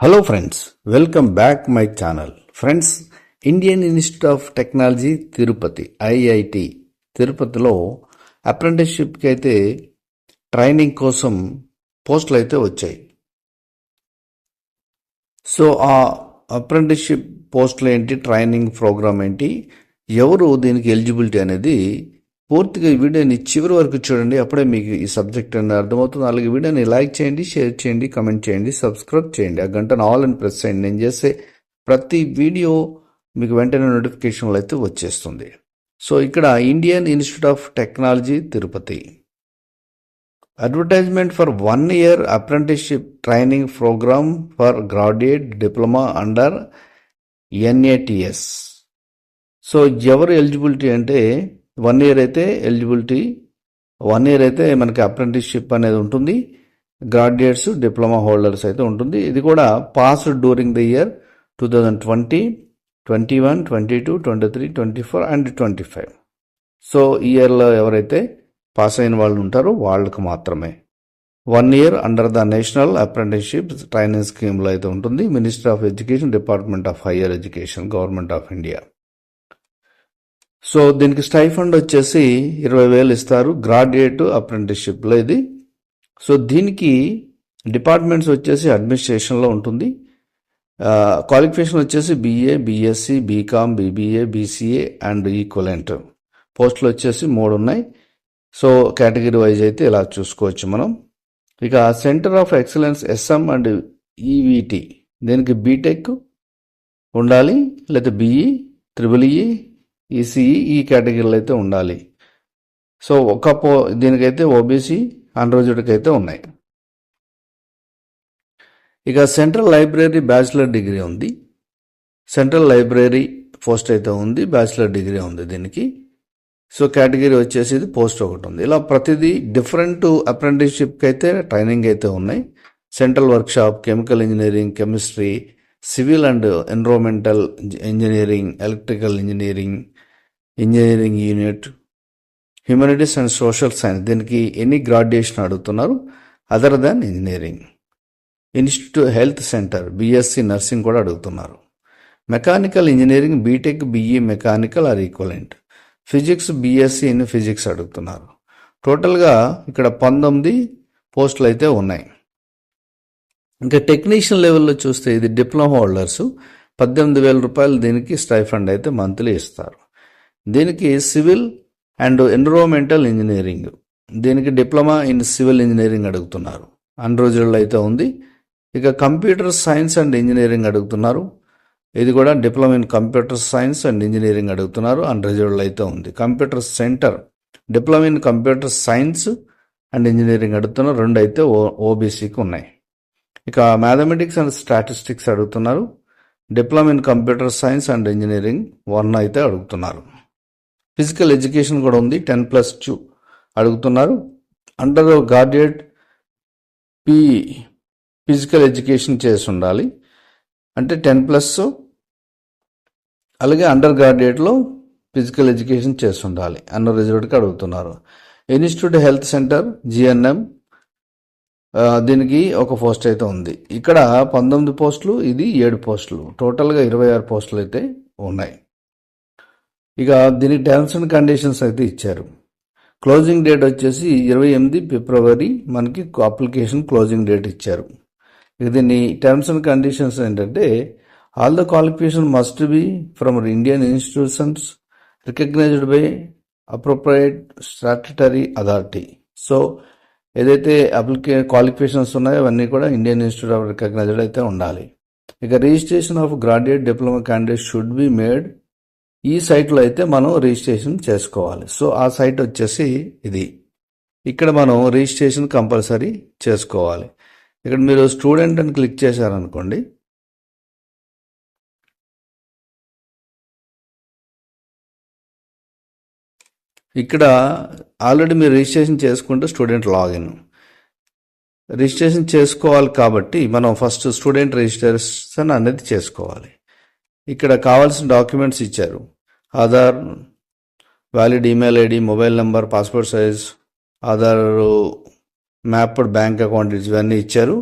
Hello friends welcome back my channel friends Indian Institute of Technology Tirupati IIT తిరుపతిలో అప్రెంటిస్షిప్కి అయితే training కోసం పోస్టులు అయితే వచ్చాయి. సో ఆ అప్రెంటిస్షిప్ పోస్టులు ఏంటి ట్రైనింగ్ ప్రోగ్రామ్ ఏంటి ఎవరు దీనికి ఎలిజిబిలిటీ అనేది పూర్తిగా ఈ వీడియోని చివరి వరకు చూడండి. అప్పుడే మీకు ఈ సబ్జెక్ట్ అనేది అర్థమవుతుంది. అలాగే వీడియోని లైక్ చేయండి షేర్ చేయండి కమెంట్ చేయండి సబ్స్క్రైబ్ చేయండి. ఆ గంటను ఆల్ అని ప్రెస్ చేయండి నేను చేసే ప్రతి వీడియో మీకు వెంటనే నోటిఫికేషన్లు అయితే వచ్చేస్తుంది. సో ఇక్కడ Indian Institute of Technology Tirupati. Advertisement for one year apprenticeship training programme for graduate diploma under NATS so ఎవరు ఎలిజిబిలిటీ అంటే వన్ ఇయర్ అయితే ఎలిజిబిలిటీ వన్ ఇయర్ అయితే మనకి అప్రెంటిస్షిప్ అనేది ఉంటుంది. గ్రాడ్యుయేట్స్ డిప్లొమా హోల్డర్స్ అయితే ఉంటుంది. ఇది కూడా pass during the year two thousand twenty twenty one twenty two twenty three twenty four and twenty five. So ఇయర్లో ఎవరైతే పాస్ అయిన వాళ్ళు ఉంటారో వాళ్ళకు మాత్రమే. One year under the national apprenticeship training స్కీమ్లో అయితే ఉంటుంది. Minister of education department of higher education government of India. So దీనికి స్టైఫండ్ వచ్చేసి ఇరవై వేలు ఇస్తారు. గ్రాడ్యుయేట్ అప్రెంటిస్షిప్లో ఇది. సో దీనికి డిపార్ట్మెంట్స్ వచ్చేసి అడ్మినిస్ట్రేషన్లో ఉంటుంది. క్వాలిఫికేషన్ వచ్చేసి BA BSc BCom BBA BCA and equivalent. పోస్టులు వచ్చేసి మూడు ఉన్నాయి. సో కేటగిరీ వైజ్ అయితే ఇలా చూసుకోవచ్చు మనం. ఇక centre of excellence SM and EVT. దీనికి బీటెక్ ఉండాలి లేదా బీఈ త్రిబుల్ ఈ ఈసీఈ ఈ కేటగిరీలో అయితే ఉండాలి. సో ఒక పో దీనికైతే ఓబీసీ అన్రోజుడికి అయితే ఉన్నాయి. ఇక సెంట్రల్ లైబ్రరీ బ్యాచిలర్ డిగ్రీ ఉంది. సెంట్రల్ లైబ్రరీ పోస్ట్ అయితే ఉంది బ్యాచిలర్ డిగ్రీ ఉంది దీనికి. సో కేటగిరీ వచ్చేసి ఇది పోస్ట్ ఒకటి ఉంది. ఇలా ప్రతిదీ డిఫరెంట్ అప్రెంటిస్షిప్కి అయితే ట్రైనింగ్ అయితే ఉన్నాయి. Central workshop chemical engineering chemistry civil and environmental engineering electrical engineering engineering unit humanities and social science. దీనికి ఎనీ గ్రాడ్యుయేషన్ అడుగుతున్నారు? Other than engineering. Institute health centre BSc nursing కూడా అడుగుతున్నారు. Mechanical engineering BTech BE mechanical or equivalent. Physics BSc in physics అడుగుతున్నారు. టోటల్గా ఇక్కడ పంతొమ్మిది పోస్టులు అయితే ఉన్నాయి. ఇంకా టెక్నీషియన్ లెవెల్లో చూస్తే ఇది డిప్లొమా హోల్డర్స్. పద్దెనిమిది వేల రూపాయలు దీనికి స్టైఫండ్ అయితే మంత్లీ ఇస్తారు. దీనికి సివిల్ అండ్ ఎన్విరాన్మెంటల్ ఇంజనీరింగ్. దీనికి డిప్లొమా ఇన్ సివిల్ ఇంజనీరింగ్ అడుగుతున్నారు. అన్ని రోజుల్లో అయితే ఉంది. ఇక కంప్యూటర్ సైన్స్ అండ్ ఇంజనీరింగ్ అడుగుతున్నారు. ఇది కూడా diploma in computer science and engineering అడుగుతున్నారు. అన్ రిజల్ట్ అయితే ఉంది. Computer centre diploma in computer science and engineering అడుగుతున్నారు. రెండు అయితే ఓ ఓబీసీకి ఉన్నాయి. ఇక మ్యాథమెటిక్స్ అండ్ స్టాటిస్టిక్స్ అడుగుతున్నారు. Diploma in computer science and engineering one అయితే అడుగుతున్నారు. ఫిజికల్ ఎడ్యుకేషన్ కూడా ఉంది టెన్ ప్లస్ టూ అడుగుతున్నారు. Under graduate P physical education చేసి ఉండాలి. అంటే టెన్ ప్లస్ అలాగే అండర్ గ్రాడ్యుయేట్లో ఫిజికల్ ఎడ్యుకేషన్ చేసి ఉండాలి అన్న రిజల్ట్కి అడుగుతున్నారు. ఇన్స్టిట్యూట్ హెల్త్ సెంటర్ జిఎన్ఎం దీనికి ఒక పోస్ట్ అయితే ఉంది. ఇక్కడ పంతొమ్మిది పోస్టులు ఇది ఏడు పోస్టులు. టోటల్గా ఇరవై ఆరు పోస్టులు అయితే ఉన్నాయి. ఇక దీనికి టర్మ్స్ అండ్ కండిషన్స్ అయితే ఇచ్చారు. క్లోజింగ్ డేట్ వచ్చేసి ఇరవై ఎనిమిది ఫిబ్రవరి మనకి అప్లికేషన్ క్లోజింగ్ డేట్ ఇచ్చారు. ఇక దీన్ని టర్మ్స్ అండ్ కండిషన్స్ ఏంటంటే all the qualification must be from Indian institutions recognised by appropriate statutory authority so ఏదైతే అప్లికే క్వాలిఫికేషన్స్ ఉన్నాయో అవన్నీ కూడా ఇండియన్ ఇన్స్టిట్యూట్ ఆఫ్ రికగ్నైజ్డ్ అయితే ఉండాలి. ఇక registration of graduate diploma candidate should be made ఈ సైట్లో అయితే మనం రిజిస్ట్రేషన్ చేసుకోవాలి. సో ఆ సైట్ వచ్చేసి ఇది. ఇక్కడ మనం రిజిస్ట్రేషన్ కంపల్సరీ చేసుకోవాలి. ఇక్కడ మీరు స్టూడెంట్ అని క్లిక్ చేశారనుకోండి. ఇక్కడ ఆల్రెడీ మీరు రిజిస్ట్రేషన్ చేసుకుంటే స్టూడెంట్ లాగిన్. రిజిస్ట్రేషన్ చేసుకోవాలి కాబట్టి మనం ఫస్ట్ స్టూడెంట్ రిజిస్ట్రేషన్ అనేది చేసుకోవాలి. ఇక్కడ కావాల్సిన డాక్యుమెంట్స్ ఇచ్చారు. Aadhaar valid email ID mobile number passport size Aadhaar mapped bank account ఇవన్నీ ఇచ్చారు.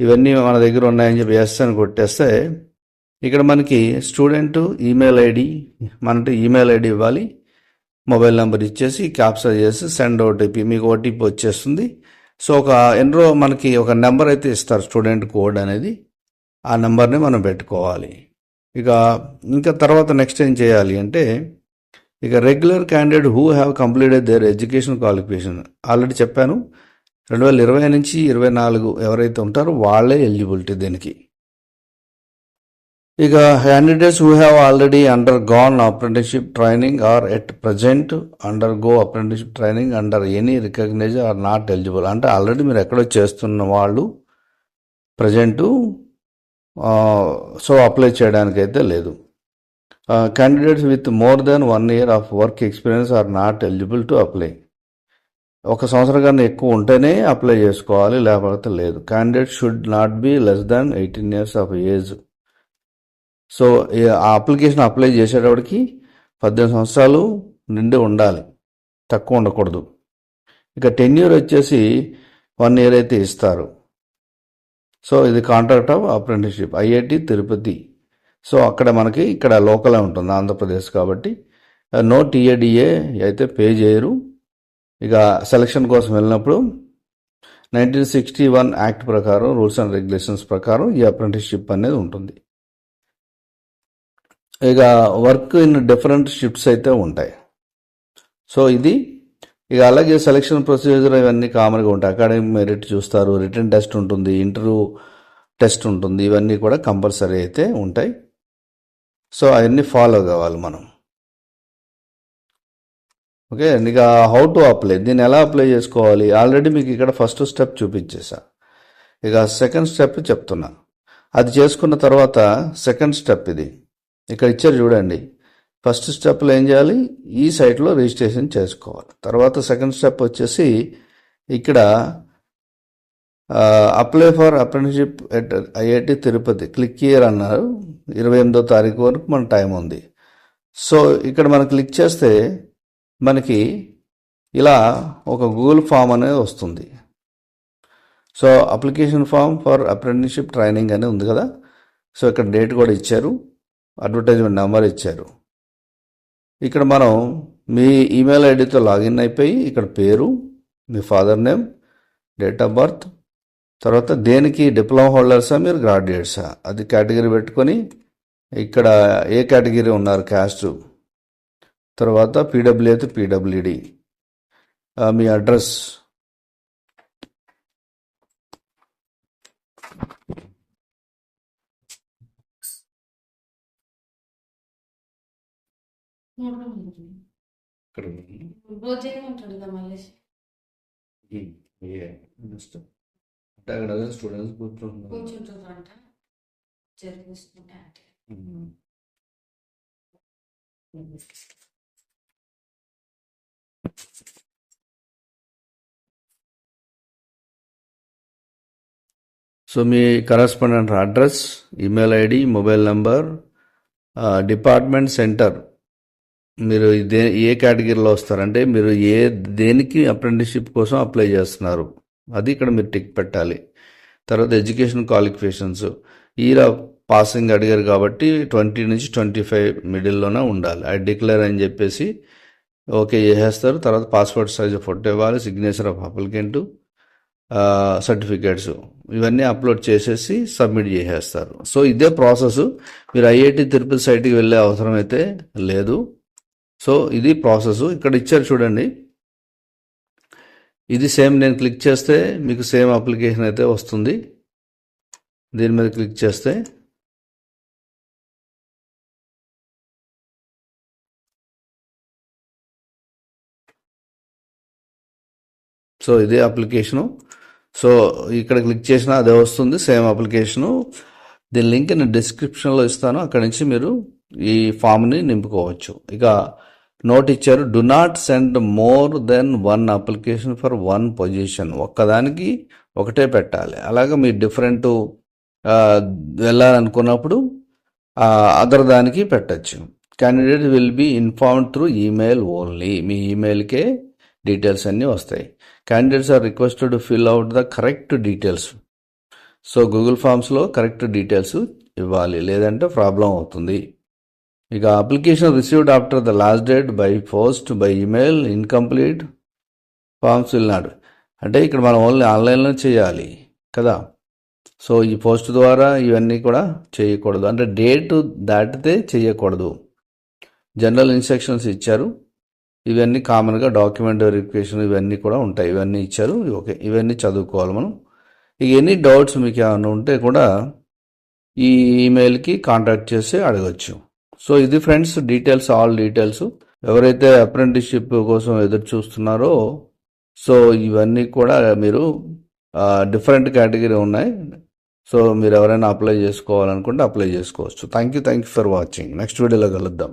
ఇవన్నీ మన దగ్గర ఉన్నాయని చెప్పి ఎస్ అని కొట్టేస్తే ఇక్కడ మనకి స్టూడెంట్ ఈమెయిల్ ఐడి మనకి ఈమెయిల్ ఐడి ఇవ్వాలి. మొబైల్ నెంబర్ ఇచ్చేసి క్యాప్చర్ చేసి సెండ్ ఓటీపీ మీకు ఓటీపీ వచ్చేస్తుంది. సో ఒక ఎన్రో మనకి ఒక నెంబర్ అయితే ఇస్తారు స్టూడెంట్ కోడ్ అనేది. ఆ నెంబర్ని మనం పెట్టుకోవాలి. ఇక ఇంకా తర్వాత నెక్స్ట్ ఏం చేయాలి అంటే ఇక regular candidate who have completed their education qualification already చెప్పాను. రెండు వేల ఇరవై నుంచి ఇరవై నాలుగు ఎవరైతే ఉంటారో వాళ్ళే ఎలిజిబిలిటీ దీనికి. ఇక candidates who have already undergone apprenticeship training or at present undergo apprenticeship training under any recognise are not eligible అంటే ఆల్రెడీ మీరు ఎక్కడో చేస్తున్న వాళ్ళు ప్రజెంటు సో అప్లై చేయడానికి అయితే లేదు candidates with more than one year of work experience are not eligible to apply ఒక సంవత్సరం కన్నా ఎక్కువ ఉంటేనే అప్లై చేసుకోవాలి లేకపోతే లేదు. Candidate should not be less than eighteen years of age so ఆ అప్లికేషన్ అప్లై చేసేటప్పటికి పద్దెనిమిది సంవత్సరాలు నిండి ఉండాలి. తక్కువ ఉండకూడదు. ఇక టెన్యూర్ వచ్చేసి వన్ ఇయర్ అయితే ఇస్తారు. సో ఇది contract of apprenticeship IIT Tirupati so అక్కడ మనకి ఇక్కడ లోకలే ఉంటుంది ఆంధ్రప్రదేశ్ కాబట్టి. నో టీఏడిఏ అయితే పే చేయరు. ఇక సెలక్షన్ కోసం వెళ్ళినప్పుడు నైన్టీన్ సిక్స్టీ వన్ యాక్ట్ ప్రకారం రూల్స్ అండ్ రెగ్యులేషన్స్ ప్రకారం ఈ అప్రెంటిస్షిప్ అనేది ఉంటుంది. ఇక వర్క్ ఇన్ డిఫరెంట్ షిఫ్ట్స్ అయితే ఉంటాయి. సో ఇది ఇక అలాగే సెలక్షన్ ప్రొసీజర్ ఇవన్నీ కామన్గా ఉంటాయి. అకాడమిక్ మెరిట్ చూస్తారు రిటర్న్ టెస్ట్ ఉంటుంది ఇంటర్వ్యూ టెస్ట్ ఉంటుంది. ఇవన్నీ కూడా కంపల్సరీ అయితే ఉంటాయి. సో అవన్నీ ఫాలో కావాలి మనం. ఓకే ఇక హౌ టు అప్లై దీన్ని ఎలా అప్లై చేసుకోవాలి? ఆల్రెడీ మీకు ఇక్కడ ఫస్ట్ స్టెప్ చూపించేసా. ఇక సెకండ్ స్టెప్ చెప్తున్నా. అది చేసుకున్న తర్వాత సెకండ్ స్టెప్ ఇది. ఇక్కడ ఇచ్చారు చూడండి. ఫస్ట్ స్టెప్లో ఏం చేయాలి? ఈ సైట్లో రిజిస్ట్రేషన్ చేసుకోవాలి. తర్వాత సెకండ్ స్టెప్ వచ్చేసి ఇక్కడ apply for apprenticeship at IIT Tirupati. Click here అన్నారు. ఇరవై ఎనిమిదో తారీఖు వరకు మన టైం ఉంది. సో ఇక్కడ మనం క్లిక్ చేస్తే మనకి ఇలా ఒక గూగుల్ ఫామ్ అనేది వస్తుంది. So application form for apprenticeship training అని ఉంది కదా? సో ఇక్కడ డేట్ కూడా ఇచ్చారు. అడ్వర్టైజ్మెంట్ నెంబర్ ఇచ్చారు. ఇక్కడ మనం మీ ఈమెయిల్ ఐడితో లాగిన్ అయిపోయి ఇక్కడ పేరు మీ father name date of birth తర్వాత దేనికి డిప్లొమా హోల్డర్సా మీరు గ్రాడ్యుయేట్సా? అది కేటగిరీ పెట్టుకొని ఇక్కడ ఏ కేటగిరీ ఉన్నారు క్యాస్ట్? తర్వాత పీడబ్ల్యూ అయితే పీడబ్ల్యూడి. మీ అడ్రస్ ఇక్కడ రోజే ఉంటాడు కదా మల్లేష్ నెక్స్ట్ అంటే అక్కడ స్టూడెంట్స్ కూర్చుంటున్నారు. కూర్చుంటారంట జరిగిస్తుంటే అంటే. సో మీ correspondent address email ID mobile number department centre మీరు దే ఏ కేటగిరీలో వస్తారంటే మీరు ఏ దేనికి అప్రెంటిస్షిప్ కోసం అప్లై చేస్తున్నారు. అది ఇక్కడ మీరు టిక్ పెట్టాలి. తర్వాత ఎడ్యుకేషన్ క్వాలిఫికేషన్స్ ఈరా పాసింగ్ అడిగారు కాబట్టి ట్వంటీ నుంచి ట్వంటీ ఫైవ్ మిడిల్లోనే ఉండాలి. ఐ డిక్లేర్ అని చెప్పేసి ఓకే చేసేస్తారు. తర్వాత పాస్పోర్ట్ సైజ్ ఫోటో ఇవ్వాలి సిగ్నేచర్ ఆఫ్ అప్లికెంట్ సర్టిఫికేట్స్ ఇవన్నీ అప్లోడ్ చేసేసి సబ్మిట్ చేసేస్తారు. సో ఇదే ప్రాసెస్ మీరు ఐఐటి తిరుపతి సైట్కి వెళ్ళే అవసరం అయితే లేదు. సో ఇది ప్రాసెస్. ఇక్కడ ఇచ్చారు చూడండి. ఇది సేమ్ నేను క్లిక్ చేస్తే మీకు సేమ్ అప్లికేషన్ అయితే వస్తుంది. దీని మీద క్లిక్ చేస్తే. సో ఇదే అప్లికేషను. సో ఇక్కడ క్లిక్ చేసినా అదే వస్తుంది సేమ్ అప్లికేషను. దీని లింక్ నేను డిస్క్రిప్షన్లో ఇస్తాను. అక్కడ నుంచి మీరు ఈ ఫామ్ని నింపుకోవచ్చు. ఇక నోట్ ఇచ్చారు do not send more than one application for one position ఒక్కదానికి ఒకటే పెట్టాలి. అలాగే మీరు డిఫరెంట్ వెళ్ళాలనుకున్నప్పుడు అదర్ దానికి పెట్టచ్చు. Candidate will be informed through email only మీ ఈమెయిల్కే డీటెయిల్స్ అన్నీ వస్తాయి. Candidates are requested fill out the correct details so Google ఫామ్స్లో correct details ఇవ్వాలి. లేదంటే ప్రాబ్లం అవుతుంది. ఇక application received after the last date by post by email incomplete forms వెళ్ళినాడు అంటే ఇక్కడ మనం ఓన్లీ ఆన్లైన్లో చేయాలి కదా. సో ఈ పోస్ట్ ద్వారా ఇవన్నీ కూడా చేయకూడదు. అంటే డేట్ దాటితే చేయకూడదు. జనరల్ ఇన్స్ట్రక్షన్స్ ఇచ్చారు. ఇవన్నీ కామన్గా డాక్యుమెంట్ వెరిఫికేషన్ ఇవన్నీ కూడా ఉంటాయి. ఇవన్నీ ఇచ్చారు. ఓకే ఇవన్నీ చదువుకోవాలి మనం. ఇక ఎన్ని డౌట్స్ మీకు ఏమైనా ఉంటే కూడా ఈ ఈమెయిల్కి కాంటాక్ట్ చేసి అడగచ్చు. సో ఇది ఫ్రెండ్స్ డీటెయిల్స్ ఆల్ డీటెయిల్స్ ఎవరైతే అప్రెంటిస్షిప్ కోసం ఎదురు చూస్తున్నారో సో ఇవన్నీ కూడా మీరు డిఫరెంట్ కేటగిరీ ఉన్నాయి. సో మీరు ఎవరైనా అప్లై చేసుకోవాలనుకుంటే అప్లై చేసుకోవచ్చు. Thank you thank you for watching next వీడియోలో కలుద్దాం.